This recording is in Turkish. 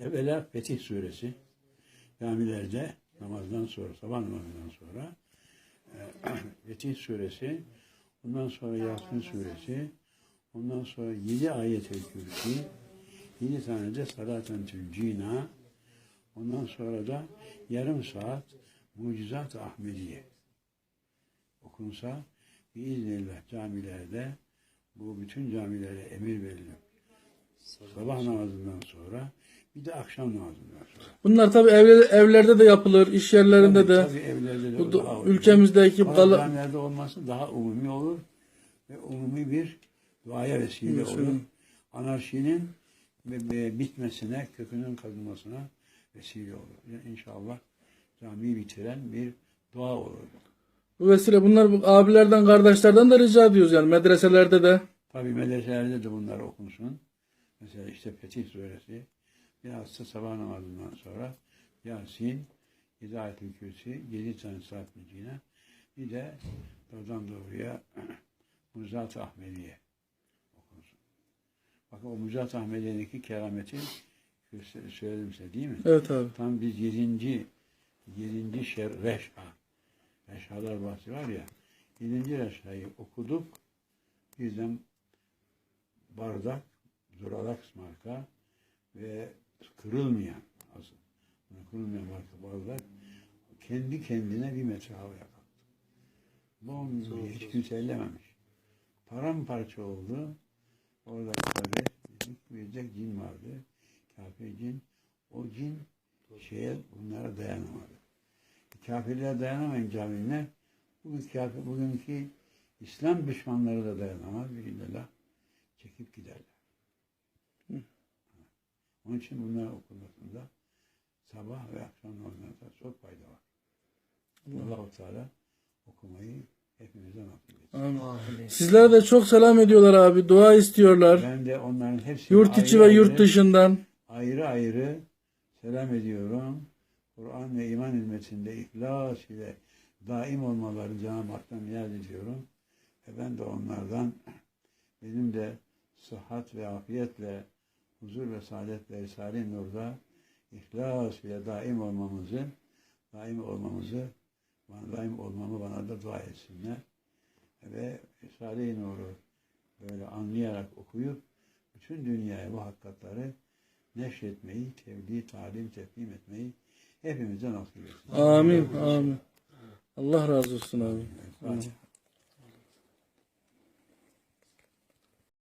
Evvela Fetih Suresi camilerde namazdan sonra, sabah namazından sonra e, Fetih Suresi, ondan sonra Yasin Suresi, ondan sonra yedi ayet-el kürsi, yedi tane de salaten tüncina, ondan sonra da yarım saat Mucizat-ı Ahmediye okunsa biiznillah camilerde bu bütün camilere emir verilir. Sabah namazından sonra bir de akşam namazından sonra. Bunlar tabi evlerde de yapılır, iş yerlerinde de. Tabii evlerde de Bu da- ülkemizdeki Ama kala- camilerde olması daha umumi olur ve umumi bir duaya vesile Mesela. olur. Anarşinin ve- ve bitmesine, kökünün kazınmasına vesile olur. Yani inşallah camiyi bitiren bir dua olur. Bu vesile bunlar bu abilerden, kardeşlerden de rica ediyoruz yani medreselerde de. Tabi medreselerde de bunlar okunsun. Mesela işte Fetih Suresi, bilhassa sabah namazından sonra Yasin, Hidayet-ül Kürsi, 7 tane saat mücine, bir de doğrudan doğruya Muzat-ı Ahmediye okunsun. Bakın o Muzat-ı Ahmediye'deki kerameti söyledim size değil mi? Evet abi. Tam biz yedinci, yedinci şer, reşha, reşhalar bahsi var ya, yedinci reşhayı okuduk, birden bardak, Duralax marka ve kırılmayan, asıl kırılmayan bardak, kendi kendine bir metre havaya kalktı. Bom diye hiç kimse ellememiş. Paramparça oldu. Orada tabi bir de cin vardı. Kafir cin. O cin şeye bunlara dayanamadı. Kafirler dayanamayınca camiler bugün kafir, bugünkü İslam düşmanları da dayanamaz. Birillah çekip giderler. Onun için bunlar okunmasında sabah ve akşam namazlarında çok fayda var. Allah-u Teala okumayı hepimize nasip etsin. Amin. Sizlere de çok selam ediyorlar abi. Dua istiyorlar. Ben de onların hepsini Yurt içi ve yurt dışından. ayrı ayrı selam ediyorum. Kur'an ve iman hizmetinde ihlas ile daim olmaları Cenab-ı Hak'tan niyaz ediyorum. Ve ben de onlardan benim de sıhhat ve afiyetle, huzur ve saadetle, Risale-i Nur'da ihlas ile daim olmamızı, daim olmamızı, bana daim olmamı bana da dua etsinler. Ve Risale-i Nur'u böyle anlayarak okuyup bütün dünyaya bu hakikatleri neşretmeyi, tebliğ, talim, tefhim etmeyi hepimize nasip etsin. Amin. Amin. Allah razı olsun abi. Fatiha.